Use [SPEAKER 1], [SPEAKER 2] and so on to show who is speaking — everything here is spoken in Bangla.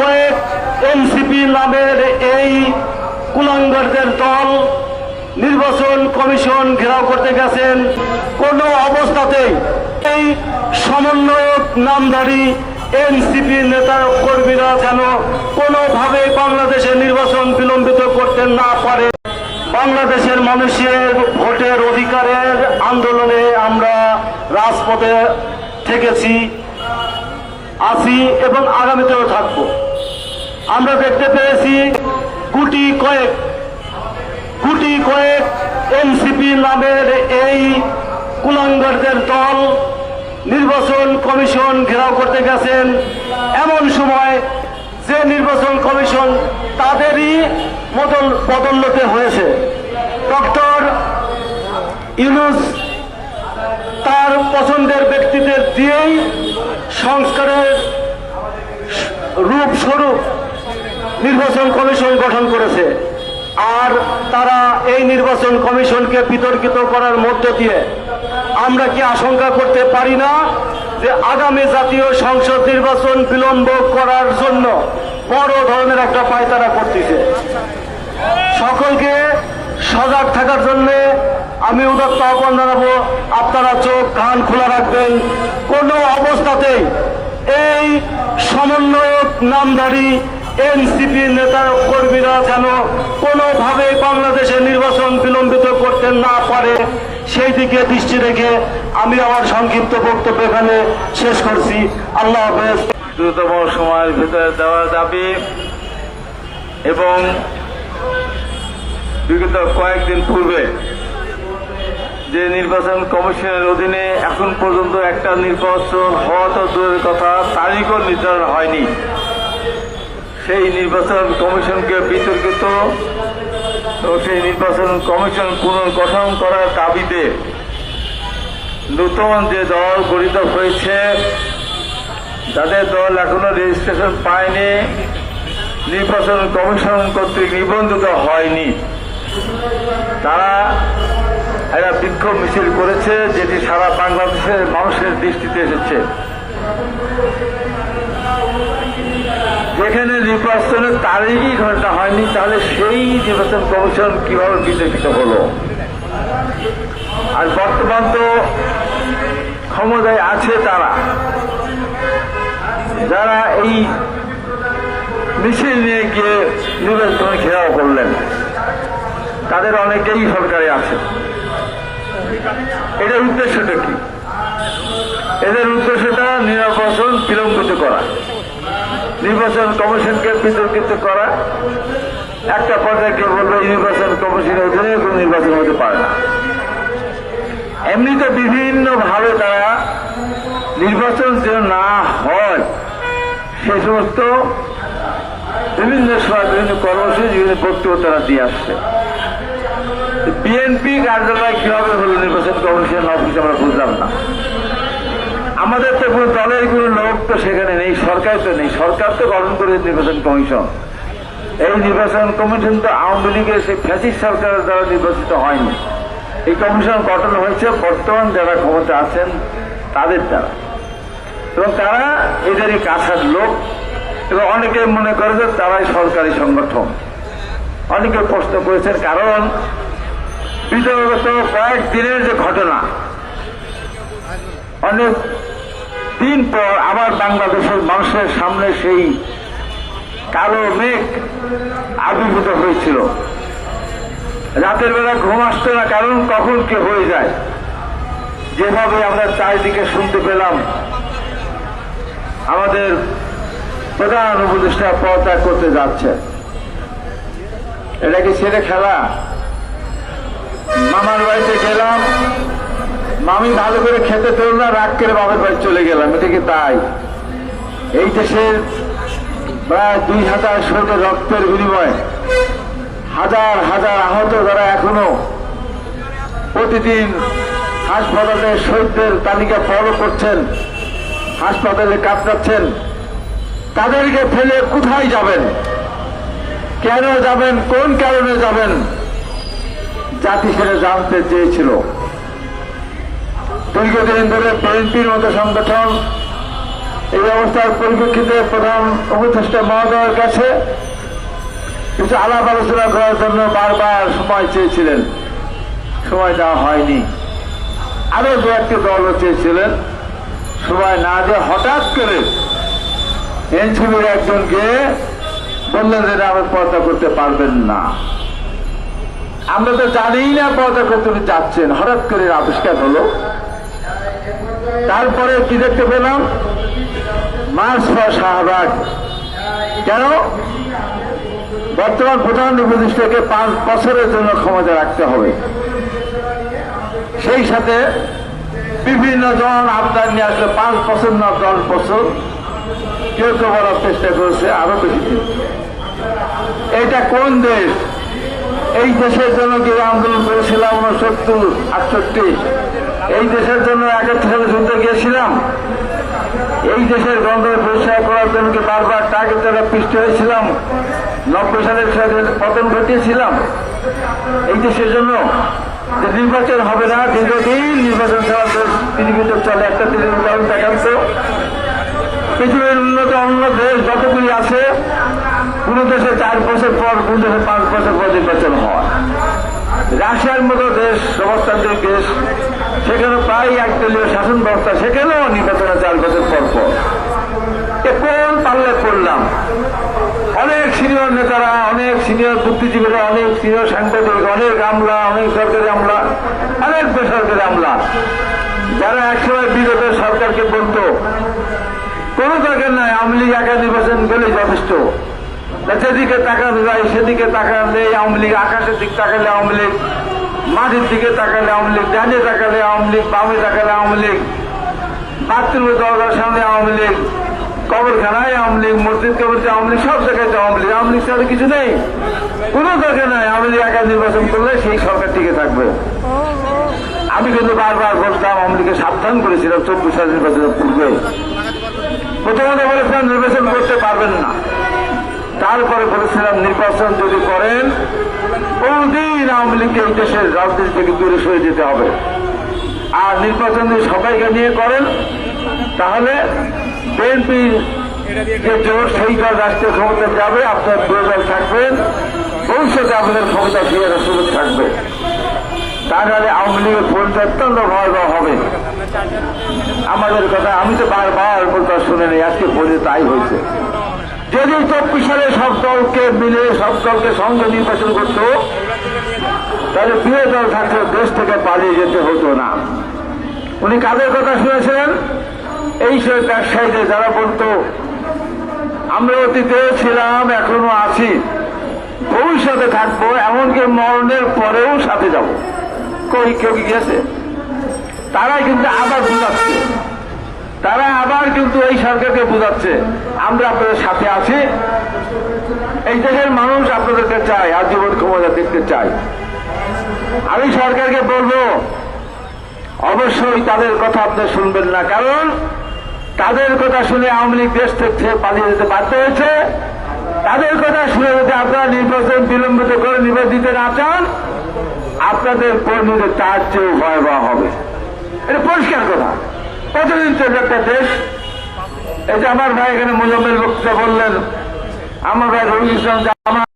[SPEAKER 1] কয়েক এনসিপি নামের এই কুলাঙ্গারদের দল নির্বাচন কমিশন ঘেরাও করতে গেছেন। কোনো অবস্থাতেই এই সমন্বয়ক, নামধারী এনসিপি নেতা কর্মীরা যেন কোনোভাবে বাংলাদেশে নির্বাচন বিলম্বিত করতে না পারে। বাংলাদেশের মানুষের ভোটের অধিকারের আন্দোলনে আমরা রাজপথে থেকেছি। আছি এবং আগামীতেও থাকব। আমরা দেখতে পেয়েছি গুটি কয়েক গুটি কয়েক এনসিপি নামের এই কুলাঙ্গারদের দল নির্বাচন কমিশন ঘেরাও করতে গেছেন। এমন সময় যে নির্বাচন কমিশন তাদেরই বদল বদলতে হয়েছে। ডক্টর ইউনুস তার পছন্দের ব্যক্তিদের দিয়েই সংস্কারের রূপ স্বরূপ নির্বাচন কমিশন গঠন করেছে। আর তারা এই নির্বাচন কমিশনকে বিতর্কিত করার মধ্য দিয়ে আমরা কি আশঙ্কা করতে পারি না যে আগামী জাতীয় সংসদ নির্বাচন বিলম্ব করার জন্য বড় ধরনের একটা পায়তারা করতেছে? সকলকে সজাগ থাকার জন্য আমি উদাত্ত আহ্বান জানাব। আপনারা চোখ, কান খোলা রাখবেন। কোনো অবস্থাতেই এই সমন্বয়ক, নামধারী, এনসিপি নেতা কর্মীরা যেন কোনোভাবে বাংলাদেশের নির্বাচন বিলম্বিত করতে না পারে, সেই দিকে দৃষ্টি রেখে আমি আমার সংক্ষিপ্ত বক্তব্য এখানে শেষ করছি। আল্লাহ হাফেজ।
[SPEAKER 2] দ্রুততম সময়ের ভিতরে দেওয়ার দাবি এবং বিগত কয়েকদিন পূর্বে যে নির্বাচন কমিশনের অধীনে এখন পর্যন্ত একটা নির্বাচন হওয়া তো দূরের কথা, তারিখও নির্ধারণ হয়নি। সেই নির্বাচন কমিশনকে বিতর্কিত সেই নির্বাচন কমিশন পুনর্গঠন করার দাবিতে নতুন যে দল গঠিত হয়েছে, যাদের দল এখনও রেজিস্ট্রেশন পায়নি, নির্বাচন কমিশন কর্তৃক নিবন্ধিত হয়নি। তারা একটা বিক্ষোভ মিছিল করেছে, যেটি সারা বাংলাদেশের মানুষের দৃষ্টিতে এসেছে। যেখানে নির্বাচনের তারিখই ঘটনা হয়নি, তাহলে সেই নির্বাচন কমিশন কীভাবে বিতর্কিত হলো? আর বর্তমান তো ক্ষমতায় আছে তারা। যারা এই মিছিল নিয়ে গিয়ে নির্বাচন ঘেরাও করলেন, তাদের অনেকেই সরকারে আছে। এটার উদ্দেশ্যটা কি? এদের উদ্দেশ্যটা নির্বাচন বিলম্বিত করা। নির্বাচন কমিশনকে বিতর্কিত করা। একটা পর্যায়ে কেউ বলবে, নির্বাচন কমিশনের অধীনে কোনো নির্বাচন হতে পারে না। এমনিতে বিভিন্ন ভাবে তারা নির্বাচন যেন না হয়, সে সমস্ত বিভিন্ন সময় বিভিন্ন কর্মসূচি, বিভিন্ন বক্তব্য তারা দিয়ে আসছে। বিএনপি কার্যালয় কীভাবে হলো নির্বাচন কমিশন অফিস আমরা বুঝলাম না। আমাদের তো কোনো দলের কোনো লোক তো সেখানে নেই, সরকার তো নেই। সরকার তো গঠন করেছে নির্বাচন কমিশন। এই নির্বাচন কমিশন তো আওয়ামী লীগের সেই ফ্যাসিস্ট সরকারের দ্বারা নির্বাচিত হয়নি। এই কমিশন গঠন হয়েছে, বর্তমান যারা ক্ষমতা আছেন তাদের দ্বারা। এবং তারা এদেরই কাছার লোক এবং অনেকে মনে করে যে তারাই সরকারি সংগঠন। অনেকে প্রশ্ন করেছেন, কারণ বিগত কয়েক দিনের যে ঘটনা, অনেক দিন পর আবার বাংলাদেশের মানুষের সামনে সেই কালো মেঘ আবির্ভূত হয়েছিল। রাতের বেলা ঘুম আসতো না, কারণ কখন কে হয়ে যায়। যেভাবে আমরা চারিদিকে শুনতে পেলাম, আমাদের প্রধান উপদেষ্টা পদত্যাগ করতে যাচ্ছে এটা কি ছেলে খেলা? মামার বাড়িতে গেলাম। মামি ভালো করে খেতে পেল না, রাগ করে বাবার বাড়ি চলে গেলাম, এটা কি তাই? এই দেশের প্রায় দুই হাজার শহীদের রক্তের বিনিময়ে হাজার হাজার আহত যারা এখনও প্রতিদিন হাসপাতালে শহীদদের তালিকা ফলো করছেন, হাসপাতালে কাটাচ্ছেন তাদেরকে ফেলে কোথায় যাবেন? কেন যাবেন? কোন কারণে যাবেন? জাতি সেটা জানতে চেয়েছিল। দীর্ঘদিন ধরে বিএনপির মতো সংগঠন এই অবস্থার পরিপ্রেক্ষিতে প্রধান উপদেষ্টা মহোদয়ের কাছে কিছু আলাপ আলোচনা করার জন্য বারবার সময় চেয়েছিলেন। সময় দেওয়া হয়নি। আরও দু একটি দলও চেয়েছিলেন। সময় না যে হঠাৎ করে এনসিবির একজনকে বললেন যে আপনি পর্দা করতে পারবেন না। আমরা তো জানিই না পর্দা করতে যাচ্ছেন। হঠাৎ করে আবিষ্কার হলো। তারপরে কি দেখতে পেলাম? March for Shahbag. কেন? বর্তমান প্রধান উপদেষ্টাকে পাঁচ বছরের জন্য ক্ষমতা রাখতে হবে। সেই সাথে বিভিন্ন জন আবদার নিয়ে আসলে পাঁচ বছর না দশ বছর কেউ কেউ বলার চেষ্টা করেছে আরও বেশি এটা কোন দেশ? এই দেশের জন্য কি আন্দোলন করেছিলাম উনসত্তর, আটষট্টি। এই দেশের জন্য একাত্তর সালে যুদ্ধে গিয়েছিলাম। এই দেশের গন্ধ পরিষ্কার করার জন্য বারবার টাকে তারা পৃষ্ঠ হয়েছিলাম? নব্বই সালের পতন ঘটিয়েছিলাম। এই দেশের জন্য যে নির্বাচন হবে না, দীর্ঘদিন নির্বাচন ছাড়া দেশ পৃথিবীতে চলে একটা দিনের উদাহরণ দেখান তো পৃথিবীর উন্নত অন্য দেশ যতগুলি আছে কোন দেশে চার বছর পর, কোন দেশে পাঁচ বছর পর নির্বাচন হয়। রাশিয়ার মতো দেশ সমাজতান্ত্রিক দেশ, সেখানে প্রায় একদলীয় শাসন ব্যবস্থা, সেখানেও নির্বাচনে চার বছর পর পর। কোন পাল্লে পড়লাম অনেক সিনিয়র নেতারা, অনেক সিনিয়র বুদ্ধিজীবীরা, অনেক সিনিয়র সাংবাদিক, অনেক আমলা, অনেক সরকারি আমলা, অনেক বেসরকারি আমলা, যারা একসময় বিগত সরকারকে বলতো, কোনো দরকার নাই, আওয়ামী লীগ একা নির্বাচন করলে যথেষ্ট। যেদিকে তাকানো যায় সেদিকে তাকালে আওয়ামী লীগ, আকাশের দিক তাকালে আওয়ামী লীগ, মাটির দিকে তাকালে আওয়ামী লীগ, ডানে তাকালে আওয়ামী লীগ, বামে তাকালে আওয়ামী লীগ বাথরুমের দরজার সামনে আওয়ামী লীগ, কবরখানায় আওয়ামী লীগ, মসজিদ কবরতে আওয়ামী লীগ, সব জায়গায় আওয়ামী লীগ। আওয়ামী লীগ ছাড়া কিছু নেই। কোনো দরকার নাই। আওয়ামী লীগ একা নির্বাচন করলে সেই সরকার টিকে থাকবে। আমি কিন্তু বারবার বলতাম, আওয়ামী লীগকে সাবধান করেছিলাম, চব্বিশ সালের নির্বাচনের পূর্বে। প্রথমত বলেছিলাম, নির্বাচন করতে পারবেন না। তারপরে বলেছিলাম, নির্বাচন যদি করেন, বহুদিন আওয়ামী লীগকে এই দেশের রাজনীতি থেকে দূরে সরে যেতে হবে। আর নির্বাচন যদি সবাইকে নিয়ে করেন, তাহলে বিএনপির যে জোর সেই দল রাষ্ট্রীয় ক্ষমতা যাবে, আপনার দুর্বল থাকবেন ভবিষ্যতে আপনাদের ক্ষমতা ফিরে সুযোগ থাকবে। তাহলে আওয়ামী লীগের পরিণতি অত্যন্ত ভয়াবহ হবে। আমাদের কথা, আমি তো বারবার বলতে শুনে নেই, আজকে পরে তাই হয়েছে। যদি চব্বিশ সালে সব দলকে মিলে সব দলকে সঙ্গে নির্বাচন করত, তাহলে প্রিয় দল থাকলে দেশ থেকে পালিয়ে যেতে হতো না। উনি কাদের কথা শুনেছেন এই সব ব্যবসায়ীদের যারা বলতো, আমরা অতীতে ছিলাম, এখনও আছি, ভবিষ্যতে থাকব, এমনকি মরণের পরেও সাথে যাব। কই কেউ গেছে? তারাই কিন্তু আবার বুঝাচ্ছে তারা আবার কিন্তু এই সরকারকে বুঝাচ্ছে। আমরা আপনাদের সাথে আছি। এই দেশের মানুষ আপনাদেরকে চায় আজীবন ক্ষমতা দেখতে চায়। আমি সরকারকে বলব, অবশ্যই তাদের কথা আপনি শুনবেন না। কারণ তাদের কথা শুনে আওয়ামী লীগ দেশ থেকে পালিয়ে যেতে বাধ্য হয়েছে। তাদের কথা শুনে যদি আপনারা নির্বাচন বিলম্বিত করে নির্বাচন দিতে না চান, আপনাদের কর্মীদের তার চেয়েও ভয়াবহ হবে। এটা পরিষ্কার কথা। কতদিন চলবে একটা দেশ এটা আমার ভাই এখানে মোজাম্মেল বক্তৃতা বললেন আমার ভাই রবি ইসলাম